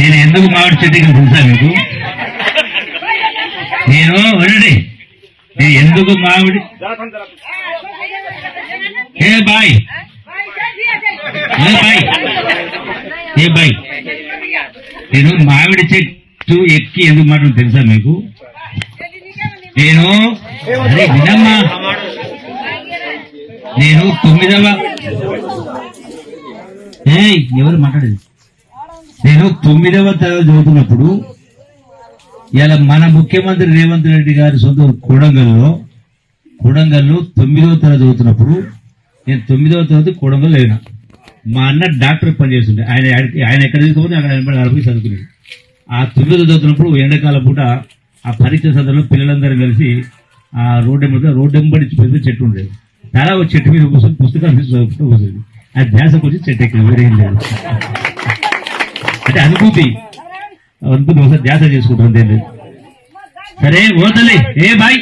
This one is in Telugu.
నేను ఎందుకు మామిడి చెట్టు తెలుసా మీకు? నేను వినండి నేను ఎందుకు మామిడి ఏ బాయ్. ఏ బాయ్. ఏ బాయ్. నేను మామిడి చెట్టు ఎక్కి ఎందుకు మాట తెలుసా మీకు? నేను అరే వినమ్మా. నేను తొమ్మిదవ ఏ ఎవరు మాట్లాడేది? నేను తొమ్మిదవ తరగతి చదువుతున్నప్పుడు ఇలా మన ముఖ్యమంత్రి రేవంత్ రెడ్డి గారి సొంత కూడంగల్లో కొడంగల్లో కొడంగల్లో తొమ్మిదవ తరగతి చదువుతున్నప్పుడు నేను తొమ్మిదవ తరగతి కొడంగల్ అయినా మా అన్న డాక్టర్ పనిచేస్తుండే ఆయన ఆయన ఎక్కడ తీసుకోపోతే అక్కడ ఆయన నలభై చదువుకునేది ఆ తొమ్మిదవ చదువుతున్నప్పుడు ఎండాకాలం పూట ఆ పరీక్ష సందర్భంలో పిల్లలందరూ కలిసి ఆ రోడ్డు మీద రోడ్డు ఎంబడి పెద్ద చెట్టు ఉండేది. చాలా ఒక చెట్టు మీద కూర్చొని పుస్తకాలు తీసి కూర్చొని ఆ ధ్యాస వచ్చి చెట్టు ఎక్కడ వేరే లేదు. అంటే అనుభూతి. అనుభూతి ఒకసారి ధ్యాస చేసుకుంటుంది ఏం లేదు. సరే ఓతలే ఏ బాయ్?